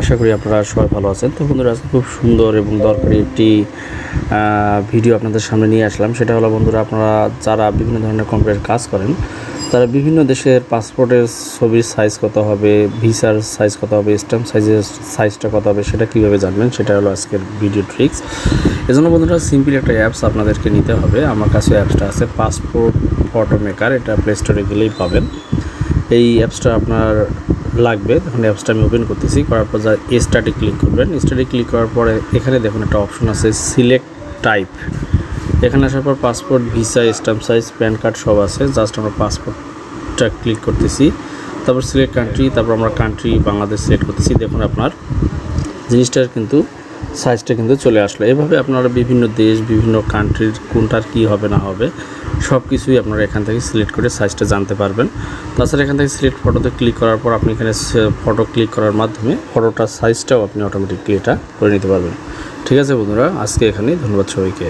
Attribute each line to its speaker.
Speaker 1: আশা করি আপনারা সবাই ভালো আছেন। তো বন্ধুরা, আজকে খুব সুন্দর এবং দরকারি একটি ভিডিও আপনাদের সামনে নিয়ে আসলাম। সেটা হলো, বন্ধুরা, আপনারা যারা বিভিন্ন ধরনের কম্পিউটার কাজ করেন, তারা বিভিন্ন দেশের পাসপোর্টের ছবির সাইজ কত হবে ভিসার সাইজ কত হবে স্ট্যাম্প সাইজের সাইজটা কত হবে, সেটা কীভাবে জানবেন, সেটা হলো আজকের ভিডিও ট্রিক্স এজন্য বন্ধুরা সিম্পল একটা অ্যাপস আপনাদেরকে নিতে হবে। আমার কাছে অ্যাপসটা আছে পাসপোর্ট ফটো মেকার এটা প্লে স্টোরে গেলেই পাবেন। এই অ্যাপসটা আপনার লাগবে তখন অ্যাপসটা আমি ওপেন করতেছি, করার পর যা স্টার্টে ক্লিক করবেন স্টার্টে ক্লিক করার পরে এখানে দেখুন একটা অপশন আছে সিলেক্ট টাইপ এখানে আসার পর passport visa stamp size PAN card সব আছে জাস্ট আমরা পাসপোর্টটা ক্লিক করতেছি। তারপর সিলেক্ট কান্ট্রি তারপর আমরা কান্ট্রি বাংলাদেশ সিলেক্ট করতেছি, দেখুন আপনার। জিনিসটার কিন্তু সাইজটা কিন্তু চলে আসলো। এভাবে আপনারা বিভিন্ন দেশ, বিভিন্ন কান্ট্রির কোনটার কি হবে না হবে সব কিছুই আপনারা এখান থেকে সিলেক্ট করে সাইজটা জানতে পারবেন। তাছাড়া এখান থেকে সিলেক্ট ফটোতে ক্লিক করার পর আপনি এখানে ফটো ক্লিক করার মাধ্যমে ফটোটার সাইজটাও আপনি অটোমেটিকলি এটা করে নিতে পারবেন। ঠিক আছে বন্ধুরা, আজকে এখানেই, ধন্যবাদ সবাইকে।